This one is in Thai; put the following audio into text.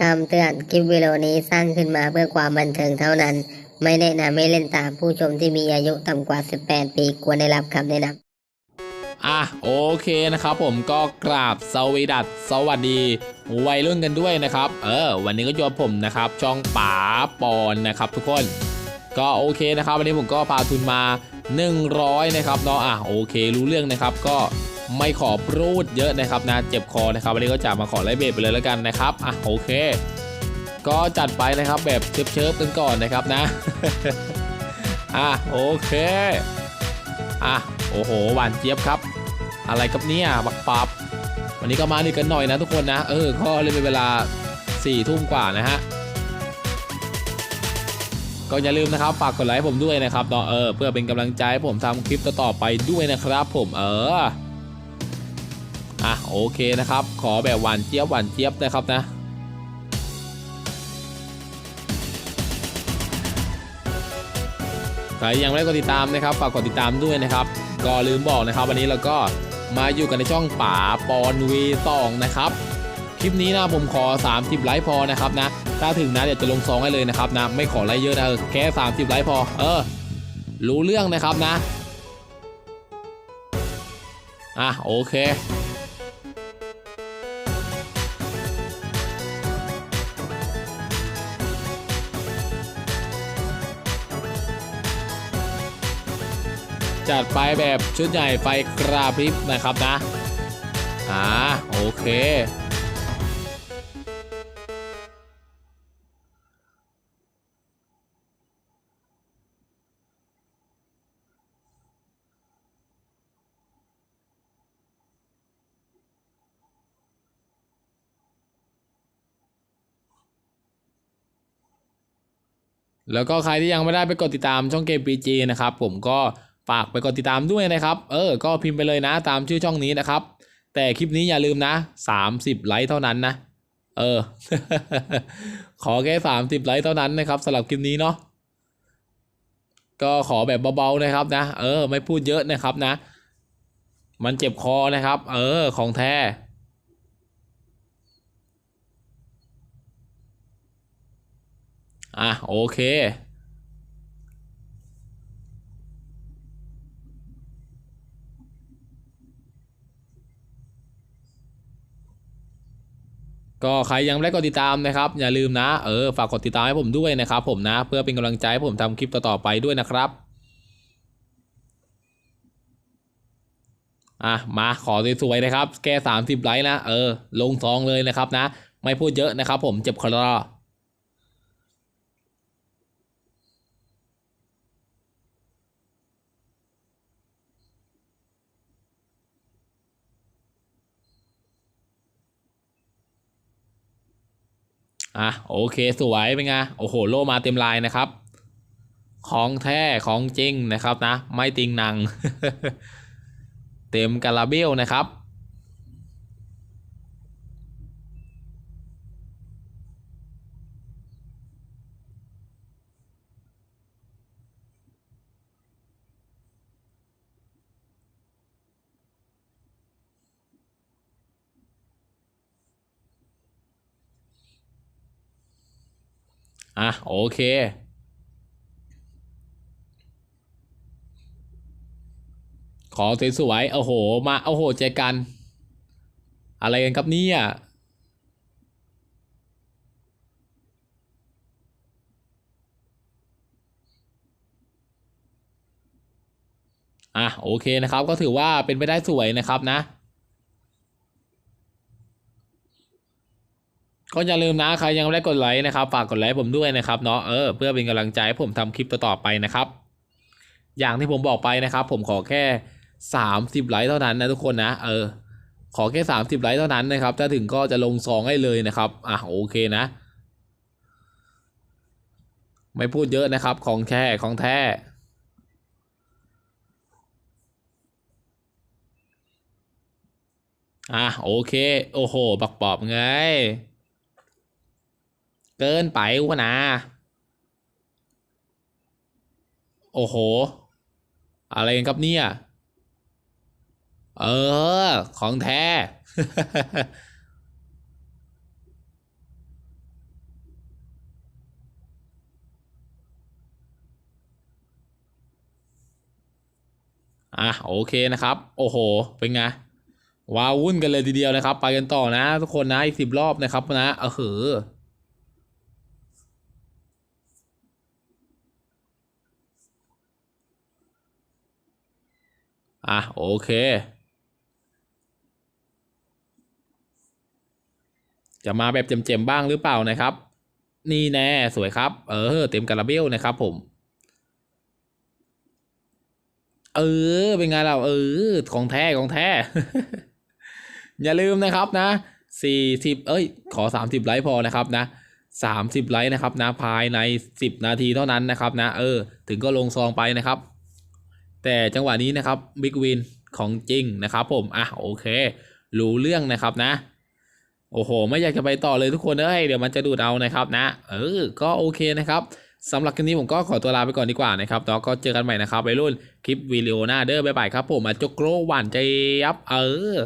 คำเตือนคลิปวิดีโอนี้สร้างขึ้นมาเพื่อความบันเทิงเท่านั้น ไม่แนะนำให้เล่นตามผู้ชมที่มีอายุต่ำกว่า 18 ปีควรได้รับคำแนะนำอะโอเคนะครับผมก็กราบสวีดัสสวัสดีวัยรุ่นกันด้วยนะครับ เออ วันนี้ก็ยู่กับผมนะครับช่องป๋าปอนนะครับ ทุกคน ก็โอเคนะครับ วันนี้ผมก็พาทุนมา 100 นะครับเนาะอะโอเค รู้เรื่องนะครับ ก็ ไม่ขอพูดเยอะนะครับนะเจ็บคอนะครับวันนี้ก็จะมาขอไล่เบรไปเลยแล้วกันนะครับอะโอเค ก็จัดไปนะครับแบบเชิบๆกันก่อนนะครับนะอะโอเคอะโอ้โหหวานเจี๊ยบครับ อะไรครับเนี่ยบักปับวันนี้ก็มาดีกันหน่อยนะทุกคนนะเออก็เล่นเป็นเวลา4ี่ทุ่มกว่านะฮะก็อย่าลืมนะครับฝากกดไลค์ผมด้วยนะครับเนาะเออเพื่อเป็นกำลังใจให้ผมทำคลิปต่อๆไปด้วยนะครับผมเออ อะโอเคนะครับ ขอแบบหวานเจี๊ยบหวานเจี๊ยบนะครับนะใครยังไม่ได้กดติดตามนะครับฝากกดติดตามด้วยนะครับก็ลืมบอกนะครับ วันนี้เราก็มาอยู่กันในช่องป๋าปอนวีตองนะครับ คลิปนี้นะผมขอ 30 ไลค์พอนะครับนะ ถ้าถึงนะเดี๋ยวจะลงซองให้เลยนะครับนะ ไม่ขอไลค์เยอะนะเออแค่ 30 ไลค์พอ เออ รู้เรื่องนะครับนะ อะโอเค จัดไปแบบชุดใหญ่ไฟกราพริบนะครับนะ อ่า โอเค แล้วก็ใครที่ยังไม่ได้ไปกดติดตามช่องเกม PG นะครับ ผมก็ ฝากไปกดติดตามด้วยนะครับ เออ ก็พิมพ์ไปเลยนะ ตามชื่อช่องนี้นะครับ แต่คลิปนี้อย่าลืมนะ 30 ไลค์เท่านั้นนะ เออ ขอแค่ 30 ไลค์เท่านั้นนะครับสำหรับคลิปนี้เนาะ ก็ขอแบบเบาๆนะครับนะ เออ ไม่พูดเยอะนะครับนะ มันเจ็บคอนะครับ เออ ของแท้อะโอเค ก็ใครยังไม่ได้กดติดตามนะครับ อย่าลืมนะ เออฝากกดติดตามให้ผมด้วยนะครับ ผมนะ เพื่อเป็นกำลังใจให้ผมทำคลิปต่อๆไปด้วยนะครับอะมาขอสวยๆนะครับ แก้ 30 ไลค์นะ เออ ลงซองเลยนะครับนะ ไม่พูดเยอะนะครับผมเจ็บคอ อะโอเคสวยเป็นไงโอ้โหโลมาเต็มลายนะครับ ของแท้ของจริงนะครับนะ ไม่ติงหนัง เต็มกาลาเบลนะครับ อะโอเค ขอสวยๆโอ้โห มาโอ้โหเจกัน อะไรกันครับเนี่ยอะโอเคนะครับก็ถือว่าเป็นไปได้สวยนะครับนะ ก็อย่าลืมนะใครยังไม่ได้กดไลค์นะครับฝากกดไลค์ผมด้วยนะครับเนาะเออเพื่อเป็นกำลังใจให้ผมทำคลิปต่อๆไปนะครับ อย่างที่ผมบอกไปนะครับ ผมขอแค่ 30 ไลค์เท่านั้นนะทุกคนนะ เออ ขอแค่ 30 ไลค์เท่านั้นนะครับ ถ้าถึงก็จะลงซองให้เลยนะครับอะโอเคนะ ไม่พูดเยอะนะครับ ของแท้ของแท้อะโอเค โอ้โห บักปอบไง เกินไปวะนะ โอ้โห อะไรกันครับเนี่ย เออ ของแท้ อะ โอเคนะครับ โอ้โห เป็นไงว้าวุ่นกันเลยทีเดียวนะครับ ไปกันต่อนะ ทุกคนนะอีกสิบรอบนะครับนะเออเอะโอเค จะมาแบบเจ็มๆบ้างหรือเปล่านะครับ นี่แน่สวยครับ เออ เต็มคาราเบลนะครับผม เออ เป็นไงเราเออ ของแท้ของแท้ อย่าลืมนะครับนะสี่สิบเอ้ย ขอสามสิบไลค์พอนะครับนะสามสิบไลค์นะครับนะภายในสิบนาทีเท่านั้นนะครับนะ เออ ถึงก็ลงซองไปนะครับ แต่จังหวะนี้นะครับบิ๊กวินของจริงนะครับผมอะโอเค รู้เรื่องนะครับนะ โอ้โห ไม่อยากจะไปต่อเลยทุกคนเอ้ยเดี๋ยวมันจะดูดเอานะครับนะ เออ ก็โอเคนะครับสำหรับคลิปนี้ผมก็ขอตัวลาไปก่อนดีกว่านะครับแล้วก็เจอกันใหม่นะครับไปรุ่นคลิปวิดีโอหน้าเด้อบ๊ายบายครับผมมาจกโกรหวานใจยับเออ